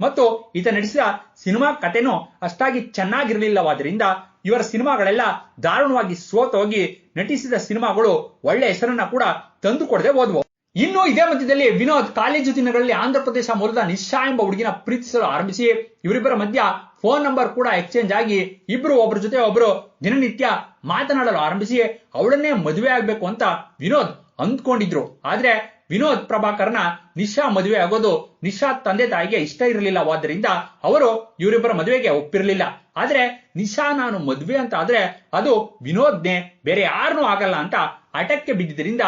ಮತ್ತು ಈತ ನಡೆಸಿದ ಸಿನಿಮಾ ಕಥೆನೂ ಅಷ್ಟಾಗಿ ಚೆನ್ನಾಗಿರಲಿಲ್ಲವಾದ್ರಿಂದ ಇವರ ಸಿನಿಮಾಗಳೆಲ್ಲ ದಾರುಣವಾಗಿ ಸೋತೋಗಿ ನಟಿಸಿದ ಸಿನಿಮಾಗಳು ಒಳ್ಳೆ ಹೆಸರನ್ನ ಕೂಡ ತಂದು ಕೊಡದೆ ಹೋದ್ವು. ಇನ್ನು ಇದೇ ಮಧ್ಯದಲ್ಲಿ ವಿನೋದ್ ಕಾಲೇಜು ದಿನಗಳಲ್ಲಿ ಆಂಧ್ರ ಪ್ರದೇಶ ಮೂಲದ ನಿಶಾ ಎಂಬ ಹುಡುಗಿನ ಪ್ರೀತಿಸಲು ಆರಂಭಿಸಿ, ಇವರಿಬ್ಬರ ಮಧ್ಯ ಫೋನ್ ನಂಬರ್ ಕೂಡ ಎಕ್ಸ್ಚೇಂಜ್ ಆಗಿ ಇಬ್ರು ಒಬ್ಬರ ಜೊತೆ ಒಬ್ರು ದಿನನಿತ್ಯ ಮಾತನಾಡಲು ಆರಂಭಿಸಿ, ಅವಳನ್ನೇ ಮದುವೆ ಆಗ್ಬೇಕು ಅಂತ ವಿನೋದ್ ಅಂದ್ಕೊಂಡಿದ್ರು. ಆದ್ರೆ ವಿನೋದ್ ಪ್ರಭಾಕರ್ನ ನಿಶಾ ಮದುವೆ ಆಗೋದು ನಿಶಾ ತಂದೆ ತಾಯಿಗೆ ಇಷ್ಟ ಇರಲಿಲ್ಲವಾದ್ದರಿಂದ ಅವರು ಇವರಿಬ್ಬರ ಮದುವೆಗೆ ಒಪ್ಪಿರಲಿಲ್ಲ. ಆದ್ರೆ ನಿಶಾ ನಾನು ಮದುವೆ ಅಂತ ಆದ್ರೆ ಅದು ವಿನೋದ್ನೆ, ಬೇರೆ ಯಾರನ್ನೂ ಆಗಲ್ಲ ಅಂತ ಅಟಕ್ಕೆ ಬಿದ್ದಿದ್ದರಿಂದ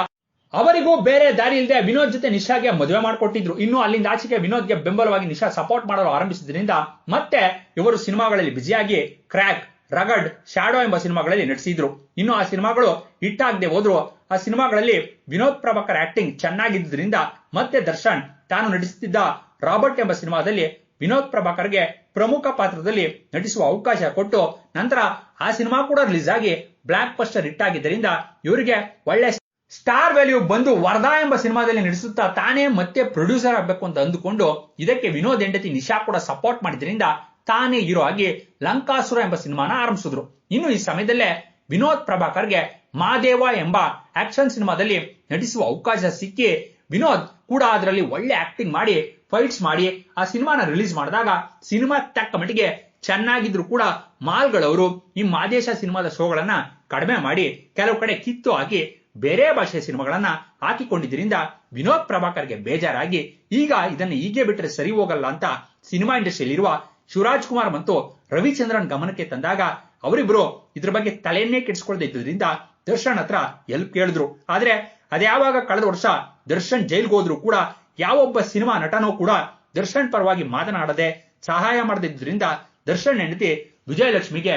ಅವರಿಗೂ ಬೇರೆ ದಾರಿ ಇಲ್ಲದೆ ವಿನೋದ್ ಜೊತೆ ನಿಶಾಗೆ ಮದುವೆ ಮಾಡಿಕೊಟ್ಟಿದ್ರು. ಇನ್ನು ಅಲ್ಲಿಂದ ಆಚೆಗೆ ವಿನೋದ್ಗೆ ಬೆಂಬಲವಾಗಿ ನಿಶಾ ಸಪೋರ್ಟ್ ಮಾಡಲು ಆರಂಭಿಸಿದ್ರಿಂದ ಮತ್ತೆ ಇವರು ಸಿನಿಮಾಗಳಲ್ಲಿ ಬ್ಯುಸಿಯಾಗಿ ಕ್ರ್ಯಾಕ್ ರಗಡ್ ಶಾಡೋ ಎಂಬ ಸಿನಿಮಾಗಳಲ್ಲಿ ನಟಿಸಿದ್ರು. ಇನ್ನು ಆ ಸಿನಿಮಾಗಳು ಹಿಟ್ ಆಗದೆ ಹೋದ್ರು. ಆ ಸಿನಿಮಾಗಳಲ್ಲಿ ವಿನೋದ್ ಪ್ರಭಾಕರ್ ಆಕ್ಟಿಂಗ್ ಚೆನ್ನಾಗಿದ್ದರಿಂದ ಮತ್ತೆ ದರ್ಶನ್ ತಾನು ನಟಿಸುತ್ತಿದ್ದ ರಾಬರ್ಟ್ ಎಂಬ ಸಿನಿಮಾದಲ್ಲಿ ವಿನೋದ್ ಪ್ರಭಾಕರ್ಗೆ ಪ್ರಮುಖ ಪಾತ್ರದಲ್ಲಿ ನಟಿಸುವ ಅವಕಾಶ ಕೊಟ್ಟು ನಂತರ ಆ ಸಿನಿಮಾ ಕೂಡ ರಿಲೀಸ್ ಆಗಿ ಬ್ಲಾಕ್ ಬಸ್ಟರ್ ಹಿಟ್ ಆಗಿದ್ದರಿಂದ ಇವರಿಗೆ ಒಳ್ಳೆ ಸ್ಟಾರ್ ವ್ಯಾಲ್ಯೂ ಬಂದು ವರದಾ ಎಂಬ ಸಿನಿಮಾದಲ್ಲಿ ನಡೆಸುತ್ತಾ ತಾನೇ ಮತ್ತೆ ಪ್ರೊಡ್ಯೂಸರ್ ಆಗಬೇಕು ಅಂತ ಅಂದುಕೊಂಡು ಇದಕ್ಕೆ ವಿನೋದ್ ಹೆಂಡತಿ ನಿಶಾ ಕೂಡ ಸಪೋರ್ಟ್ ಮಾಡಿದ್ರಿಂದ ತಾನೇ ಹೀರೋ ಆಗಿ ಲಂಕಾಸುರ ಎಂಬ ಸಿನಿಮಾನ ಆರಂಭಿಸಿದ್ರು. ಇನ್ನು ಈ ಸಮಯದಲ್ಲೇ ವಿನೋದ್ ಪ್ರಭಾಕರ್ಗೆ ಮಾದೇವ ಎಂಬ ಆಕ್ಷನ್ ಸಿನಿಮಾದಲ್ಲಿ ನಟಿಸುವ ಅವಕಾಶ ಸಿಕ್ಕಿ ವಿನೋದ್ ಕೂಡ ಅದರಲ್ಲಿ ಒಳ್ಳೆ ಆಕ್ಟಿಂಗ್ ಮಾಡಿ ಫೈಟ್ಸ್ ಮಾಡಿ, ಆ ಸಿನಿಮಾನ ರಿಲೀಸ್ ಮಾಡಿದಾಗ ಸಿನಿಮಾ ತಕ್ಕ ಮಟ್ಟಿಗೆ ಚೆನ್ನಾಗಿದ್ರು ಕೂಡ ಮಾಲ್ಗಳವರು ಈ ಮಾದೇಶ ಸಿನಿಮಾದ ಶೋಗಳನ್ನ ಕಡಿಮೆ ಮಾಡಿ ಕೆಲವು ಕಡೆ ಕಿತ್ತು ಹಾಕಿ ಬೇರೆ ಭಾಷೆಯ ಸಿನಿಮಾಗಳನ್ನ ಹಾಕಿಕೊಂಡಿದ್ದರಿಂದ ವಿನೋದ್ ಪ್ರಭಾಕರ್ಗೆ ಬೇಜಾರಾಗಿ ಈಗ ಇದನ್ನು ಹೀಗೆ ಬಿಟ್ಟರೆ ಸರಿ ಹೋಗಲ್ಲ ಅಂತ ಸಿನಿಮಾ ಇಂಡಸ್ಟ್ರಿಯಲ್ಲಿರುವ ಶಿವರಾಜ್ ಕುಮಾರ್ ಮತ್ತು ರವಿಚಂದ್ರನ್ ಗಮನಕ್ಕೆ ತಂದಾಗ ಅವರಿಬ್ರು ಇದ್ರ ಬಗ್ಗೆ ತಲೆಯನ್ನೇ ಕೆಡಿಸ್ಕೊಳ್ದೇ ಇದ್ದುದರಿಂದ ದರ್ಶನ್ ಹತ್ರ ಎಲ್ಪ್ ಕೇಳಿದ್ರು. ಆದ್ರೆ ಅದ್ಯಾವಾಗ ಕಳೆದ ವರ್ಷ ದರ್ಶನ್ ಜೈಲ್ಗೆ ಹೋದ್ರು ಕೂಡ ಯಾವೊಬ್ಬ ಸಿನಿಮಾ ನಟನೂ ಕೂಡ ದರ್ಶನ್ ಪರವಾಗಿ ಮಾತನಾಡದೆ ಸಹಾಯ ಮಾಡದಿದ್ದರಿಂದ ದರ್ಶನ್ ಹೆಂಡತಿ ವಿಜಯಲಕ್ಷ್ಮಿಗೆ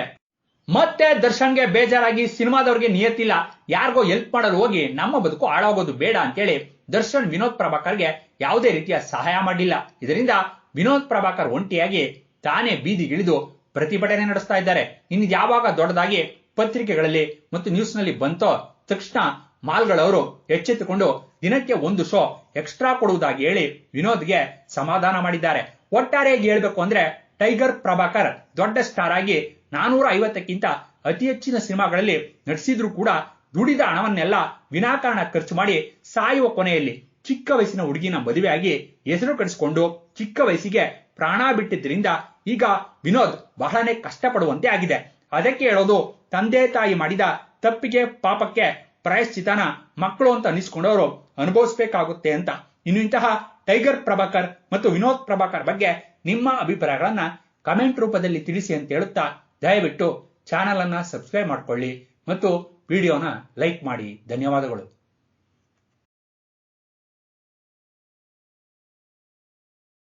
ಮತ್ತೆ ದರ್ಶನ್ಗೆ ಬೇಜಾರಾಗಿ ಸಿನಿಮಾದವ್ರಿಗೆ ನಿಯತ್ತಿಲ್ಲ ಯಾರಿಗೋ ಹೆಲ್ಪ್ ಮಾಡಲು ಹೋಗಿ ನಮ್ಮ ಬದುಕು ಹಾಳಾಗೋದು ಬೇಡ ಅಂತೇಳಿ ದರ್ಶನ್ ವಿನೋದ್ ಪ್ರಭಾಕರ್ಗೆ ಯಾವುದೇ ರೀತಿಯ ಸಹಾಯ ಮಾಡಿಲ್ಲ. ಇದರಿಂದ ವಿನೋದ್ ಪ್ರಭಾಕರ್ ಒಂಟಿಯಾಗಿ ತಾನೇ ಬೀದಿಗಿಳಿದು ಪ್ರತಿಭಟನೆ ನಡೆಸ್ತಾ ಇದ್ದಾರೆ. ಇನ್ನು ಯಾವಾಗ ದೊಡ್ಡದಾಗಿ ಪತ್ರಿಕೆಗಳಲ್ಲಿ ಮತ್ತು ನ್ಯೂಸ್ನಲ್ಲಿ ಬಂತೋ ತಕ್ಷಣ ಮಾಲ್ಗಳವರು ಎಚ್ಚೆತ್ತುಕೊಂಡು ದಿನಕ್ಕೆ ಒಂದು ಶೋ ಎಕ್ಸ್ಟ್ರಾ ಕೊಡುವುದಾಗಿ ಹೇಳಿ ವಿನೋದ್ಗೆ ಸಮಾಧಾನ ಮಾಡಿದ್ದಾರೆ. ಒಟ್ಟಾರೆಯಾಗಿ ಹೇಳ್ಬೇಕು ಅಂದ್ರೆ ಟೈಗರ್ ಪ್ರಭಾಕರ್ ದೊಡ್ಡ ಸ್ಟಾರ್ ಆಗಿ ನಾನೂರ ಐವತ್ತಕ್ಕಿಂತ ಅತಿ ಹೆಚ್ಚಿನ ಸಿನಿಮಾಗಳಲ್ಲಿ ನಟಿಸಿದ್ರು ಕೂಡ ದುಡಿದ ಹಣವನ್ನೆಲ್ಲ ವಿನಾಕಾರಣ ಖರ್ಚು ಮಾಡಿ ಸಾಯುವ ಕೊನೆಯಲ್ಲಿ ಚಿಕ್ಕ ವಯಸ್ಸಿನ ಹುಡುಗಿನ ಮದುವೆಯಾಗಿ ಹೆಸರು ಕಡಿಸಿಕೊಂಡು ಚಿಕ್ಕ ವಯಸ್ಸಿಗೆ ಪ್ರಾಣ ಬಿಟ್ಟಿದ್ದರಿಂದ ಈಗ ವಿನೋದ್ ಬಹಳನೇ ಕಷ್ಟಪಡುವಂತೆ ಆಗಿದೆ. ಅದಕ್ಕೆ ಹೇಳೋದು, ತಂದೆ ತಾಯಿ ಮಾಡಿದ ತಪ್ಪಿಗೆ ಪಾಪಕ್ಕೆ ಪ್ರಾಯಶ್ಚಿತನ ಮಕ್ಕಳು ಅಂತ ಅನಿಸ್ಕೊಂಡವರು ಅನುಭವಿಸಬೇಕಾಗುತ್ತೆ ಅಂತ. ಇನ್ನು ಇಂತಹ ಟೈಗರ್ ಪ್ರಭಾಕರ್ ಮತ್ತು ವಿನೋದ್ ಪ್ರಭಾಕರ್ ಬಗ್ಗೆ ನಿಮ್ಮ ಅಭಿಪ್ರಾಯಗಳನ್ನ ಕಮೆಂಟ್ ರೂಪದಲ್ಲಿ ತಿಳಿಸಿ ಅಂತ ಹೇಳುತ್ತಾ ದಯವಿಟ್ಟು ಚಾನಲ್ ಅನ್ನ ಸಬ್ಸ್ಕ್ರೈಬ್ ಮಾಡ್ಕೊಳ್ಳಿ ಮತ್ತು ವಿಡಿಯೋನ ಲೈಕ್ ಮಾಡಿ. ಧನ್ಯವಾದಗಳು.